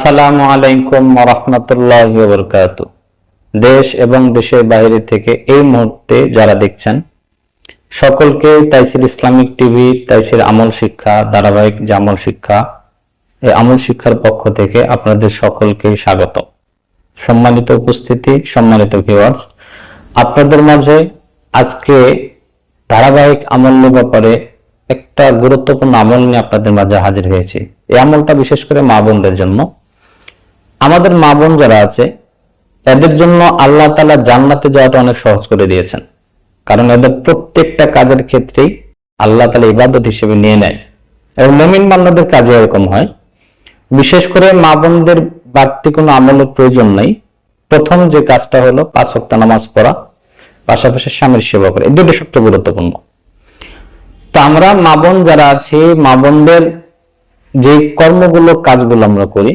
আসসালামু আলাইকুম রহমতুল্লাহ বরকাত দেশ এবং দেশের বাইরে থেকে এই মুহূর্তে যারা দেখছেন, সকলকে তাইসির ইসলামিক টিভি, তাইসির আমল শিক্ষা, ধারাবাহিক যে আমল শিক্ষা, এই আমল শিক্ষার পক্ষ থেকে আপনাদের সকলকে স্বাগত। সম্মানিত উপস্থিতি, সম্মানিত ভিউয়ার্স আপনাদের মাঝে আজকে ধারাবাহিক আমল ব্যাপারে একটা গুরুত্বপূর্ণ আমল নিয়ে আপনাদের মাঝে হাজির হয়েছি। এই আমলটা বিশেষ করে মা বোনদের জন্য। আমাদের মা বোন যারা আছে এদের জন্য আল্লাহ তালা জান্নাতে যাওয়াটা অনেক সহজ করে দিয়েছেন। কারণ এদের প্রত্যেকটা কাজের ক্ষেত্রেই আল্লাহ তালা ইবাদত হিসেবে নিয়ে নেয়। এবং মমিন বান্দাদের কাজে এরকম হয়। বিশেষ করে মা বোনদের বাড়তি কোনো আমলের প্রয়োজন নেই। প্রথম যে কাজটা হলো পাঁচ ওয়াক্ত নামাজ পড়া, পাশাপাশি স্বামীর সেবা করা, এই দুটো সবচেয়ে গুরুত্বপূর্ণ। তো আমরা মা বোন যারা আছি, মা বোনদের যে কর্মগুলো, কাজগুলো আমরা করি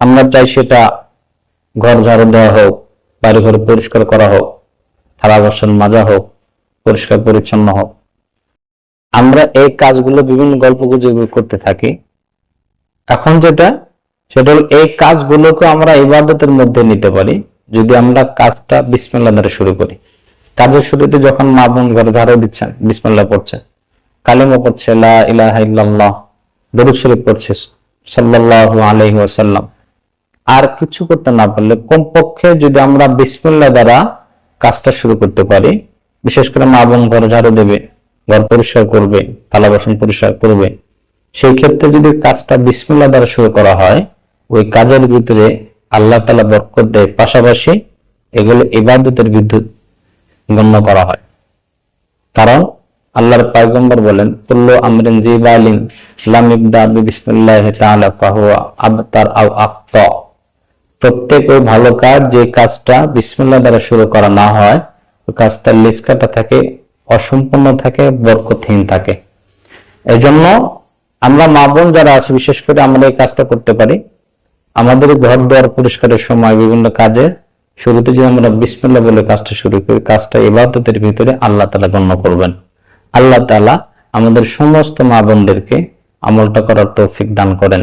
আমরা চাই সেটা ঘর ঝাড়ু দেওয়া হোক বাড়ি ঘর পরিষ্কার করা হোক, থালা বাসন মাজা হোক, পরিষ্কার পরিচ্ছন্ন হোক। আমরা এই কাজগুলো বিভিন্ন গল্প গুজব করতে থাকি। এখন যেটা, সেটা হলো এই কাজগুলোকে আমরা ইবাদতের মধ্যে নিতে পারি, যদি আমরা কাজটা বিসমিল্লাহ দ্বারা শুরু করি। কাজের শুরুতে যখন মা বোন ঘরে ঝাড়ু দিচ্ছেন, বিসমিল্লাহ পড়ছে কালিমা পড়ছে, লা ইলাহা ইল্লাল্লাহ দরুদ শরীফ পড়ছে, সাল্লাল্লাহু আলাইহি ওয়াসাল্লাম। আর কিছু করতে না পারলে কমপক্ষে যদি আমরা বিসমিল্লাহ দ্বারা কাজটা শুরু করতে পারি, বিশেষ করে মা বোন ঘর ঝাড়ু দেবে, ঘর পরিষ্কার করবে, থালা বাসন পরিষ্কার করবে, সেই ক্ষেত্রে যদি কাজটা বিসমিল্লাহ দ্বারা শুরু করা হয়, ওই কাজের ভিতরে আল্লাহ তালা বরকত দেয়। পাশাপাশি এগুলো ইবাদতের বিদ্যুৎ গণ্য করা হয়। কারণ আল্লাহর পায়গম্বর বলেন, কুল্লু আমরিন জিবালিন লাম বিসমিল্লাহ তাআলা, ফাহুয়া আবতার আও আক্তা প্রত্যেক ওই ভালো কাজ যে কাজটা বিসমিল্লাহ দ্বারা শুরু করা না হয়, ওই কাজটার লিস্কাটা থাকে, অসম্পূর্ণ থাকে, বরকতহীন থাকে। এজন্য আমরা মা বোন যারা আছে, বিশেষ করে আমরা এই কাজটা করতে পারি, আমাদের ঘর দুয়ার পরিষ্কারের সময় বিভিন্ন কাজে শুরুতে যদি আমরা বিসমিল্লাহ বলে কাজটা শুরু করি, কাজটা ইবাদতের ভিতরে আল্লাহ তালা গণ্য করবেন। আল্লাহ তালা আমাদের সমস্ত মা বোনদেরকে আমলটা করার তৌফিক দান করেন।